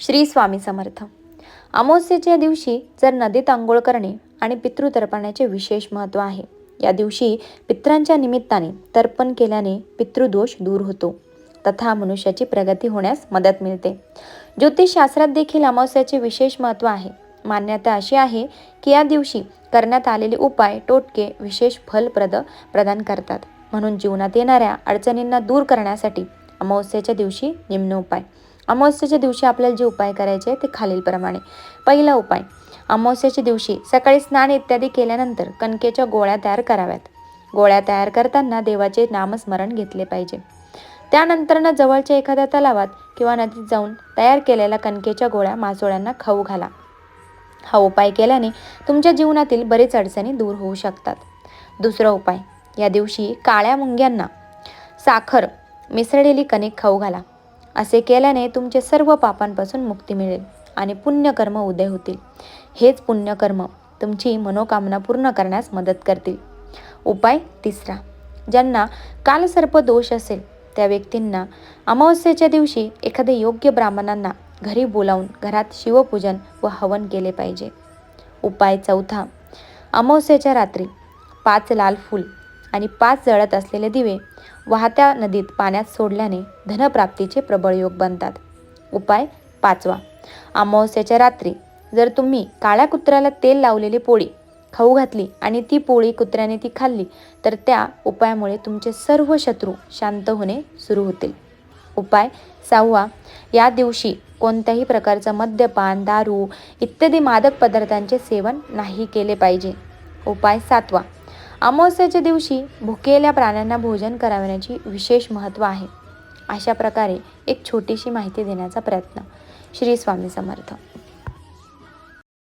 श्री स्वामी समर्थ. अमावस्येच्या दिवशी जर नदीत आंघोळ करणे आणि पितृतर्पणाचे विशेष महत्त्व आहे या दिवशी पित्रांच्या निमित्ताने तर्पण केल्याने पितृदोष दूर होतो. तथा मनुष्याची प्रगती होण्यास मदत मिळते. ज्योतिषशास्त्रात देखील अमावस्याचे विशेष महत्त्व आहे. मान्यता अशी आहे की या दिवशी करण्यात आलेले उपाय टोटके विशेष फलप्रद प्रदान करतात. म्हणून जीवनात येणाऱ्या अडचणींना दूर करण्यासाठी अमावस्येच्या दिवशी निम्न उपाय. अमावस्याच्या दिवशी आपल्याला जे उपाय करायचे ते खालीलप्रमाणे. पहिला उपाय अमावस्याच्या दिवशी सकाळी स्नान इत्यादी केल्यानंतर कणकेच्या गोळ्या तयार कराव्यात. गोळ्या तयार करताना देवाचे नामस्मरण घेतले पाहिजे. त्यानंतरनं जवळच्या एखाद्या तलावात किंवा नदीत जाऊन तयार केलेल्या कणकेच्या गोळ्या मासोळ्यांना खाऊ घाला. हा उपाय केल्याने तुमच्या जीवनातील बरेच अडचणी दूर होऊ शकतात. दुसरा उपाय या दिवशी काळ्या मुंग्यांना साखर मिसळलेली कणिक खाऊ घाला. असे केल्याने तुमचे सर्व पापांपासून मुक्ती मिळेल आणि पुण्यकर्म उदय होतील. हेच पुण्यकर्म तुमची मनोकामना पूर्ण करण्यास मदत करतील. उपाय तिसरा. ज्यांना कालसर्प दोष असेल त्या व्यक्तींना अमावस्येच्या दिवशी एखाद्या योग्य ब्राह्मणांना घरी बोलावून घरात शिवपूजन व हवन केले पाहिजे. उपाय चौथा. अमावस्येच्या रात्री पाच लाल फूल आणि पाच जळत असलेले दिवे वाहत्या नदीत पाण्यात सोडल्याने धनप्राप्तीचे प्रबळ योग बनतात. उपाय पाचवा. अमावस्याच्या रात्री जर तुम्ही काळ्या कुत्र्याला तेल लावलेली पोळी खाऊ घातली आणि ती पोळी कुत्र्याने ती खाल्ली तर त्या उपायामुळे तुमचे सर्व शत्रू शांत होणे सुरू होतील. उपाय सहावा. या दिवशी कोणत्याही प्रकारचं मद्यपान दारू इत्यादी मादक पदार्थांचे सेवन नाही केले पाहिजे. उपाय सातवा. अमावस्याच्या दिवशी भुकेल्या प्राण्यांना भोजन करावण्याची विशेष महत्त्व आहे. अशा प्रकारे एक छोटीशी माहिती देण्याचा प्रयत्न. श्री स्वामी समर्थ.